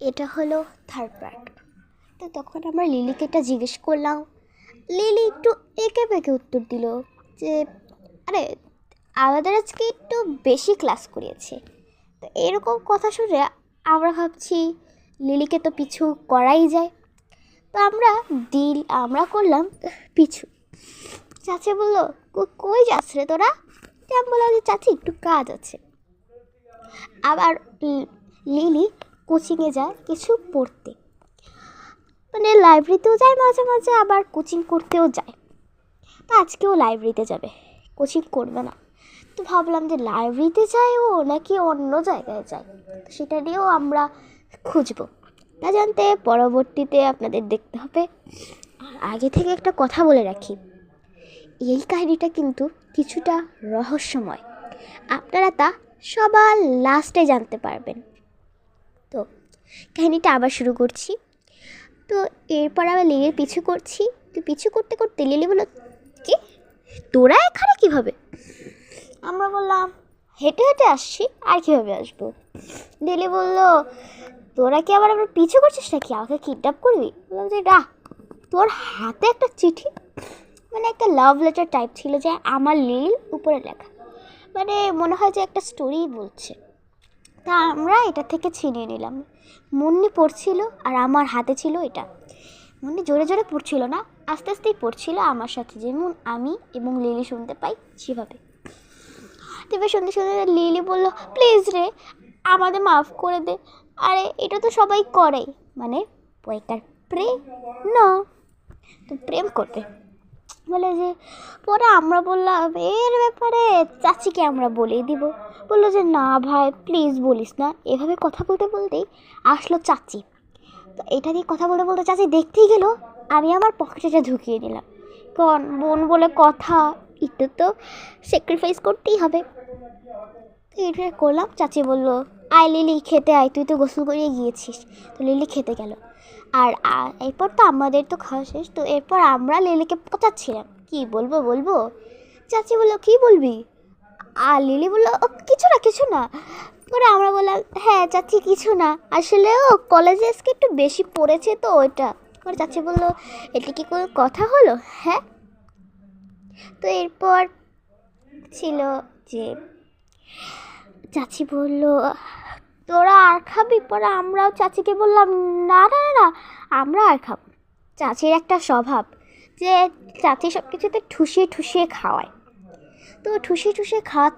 এটা হলো third part তো তখন আমরা লিলিকে এটা জিজ্ঞেস করলাম। লিলি একটু এঁকে বেঁকে উত্তর দিল যে, আরে আমাদের আজকে একটু বেশি ক্লাস করিয়েছে। তো এরকম কথা শুনে আমরা ভাবছি লিলিকে তো পিছু করাই যায়। তো আমরা দিল আমরা করলাম পিছু। চাচি বলল কই যাস রে তোরা? আমি বললাম যে, চাচি, একটু কাজ আছে। আবার লিলি কোচিংয়ে যায় কিছু পড়তে। মানে লাইব্রেরিতেও যায় মাঝে মাঝে, আবার কোচিং করতেও যায়। তো আজকেও লাইব্রেরিতে যাবে, কোচিং করবে না। তো ভাবলাম যে লাইব্রেরিতে যায় ও নাকি অন্য জায়গায় যায় সেটা নিয়েও আমরা খুঁজবো। তা জানতে পরবর্তীতে আপনাদের দেখতে হবে। আর আগে থেকে একটা কথা বলে রাখি। এই কাহিনিটা কিন্তু কিছুটা রহস্যময়। আপনারা তা সবার লাস্টে জানতে পারবেন। তো কাহিনিটা আবার শুরু করছি। তো এরপর আবার লিলির পিছু করছি। তো পিছু করতে করতে লিলি বলল, কি? তোরা এখানে কীভাবে? আমরা বললাম, হেঁটে হেঁটে আসছি, আর কীভাবে আসব? লিলি বলল, তোরা কি আবার আমার পিছু করছিস নাকি? আমাকে কিডন্যাপ করবি? বললাম যে, না, তোর হাতে একটা চিঠি মানে একটা লাভ লেটার টাইপ ছিল যে আমার লিলির উপরে লেখা। মানে মনে হয় যে একটা স্টোরি বলছে। তা আমরা এটা থেকে ছিনিয়ে নিলাম। মুন্নি পড়ছিল আর আমার হাতে ছিল এটা। মুন্নি জোরে জোরে পড়ছিল না, আস্তে আস্তেই পড়ছিল আমার সাথে। যেমন আমি এবং লিলি শুনতে পাই সেভাবে। তবে শুনতে শুনতে লিলি বলল, প্লিজ রে, আমাদের মাফ করে দে। আরে, এটা তো সবাই করে। মানে পয়কার প্রেম না, তো প্রেম করবে। বলে যে পরে আমরা বললাম, এর ব্যাপারে চাচিকে আমরা বলেই দিব। বলল যে, না ভাই প্লিজ বলিস না। এভাবে কথা বলতে বলতেই আসলো চাচি। তো এটা নিয়ে কথা বলতে বলতে চাচি দেখতেই গেল, আমি আমার পকেটে ঢুকিয়ে দিলাম কারণ বোন বলে কথা, একটু তো স্যাক্রিফাইস করতেই হবে। তো এটা করলাম, চাচি বলল, আয় লিলি, খেতে আয়, তুই তো গোসল করিয়ে গিয়েছিস। তো লিলি খেতে গেল। আর এরপর তো আমাদের তো খাওয়া শেষ তো এরপর আমরা লিলিকে পচাচ্ছিলাম। কি বলব বলব? চাচি বলল কি বলবি? আর লিলি বলল "ও, কিছু না কিছু না। পরে আমরা বললাম হ্যাঁ চাচি কিছু না। আসলে ও কলেজে আজকে একটু বেশি পড়েছে তো ওইটা। পরে চাচি বলল এটা কি কোনো কথা হলো? হ্যাঁ। তো এরপর ছিল যে চাচি বলল তোরা আর খাবি? পরে আমরাও চাচিকে বললাম, না না না আমরা আর খাব। চাচির একটা স্বভাব যে চাচি সব কিছুতে ঠুসিয়ে ঠুসিয়ে খাওয়ায়। তো ঠুসিয়ে ঠুসিয়ে খাওয়া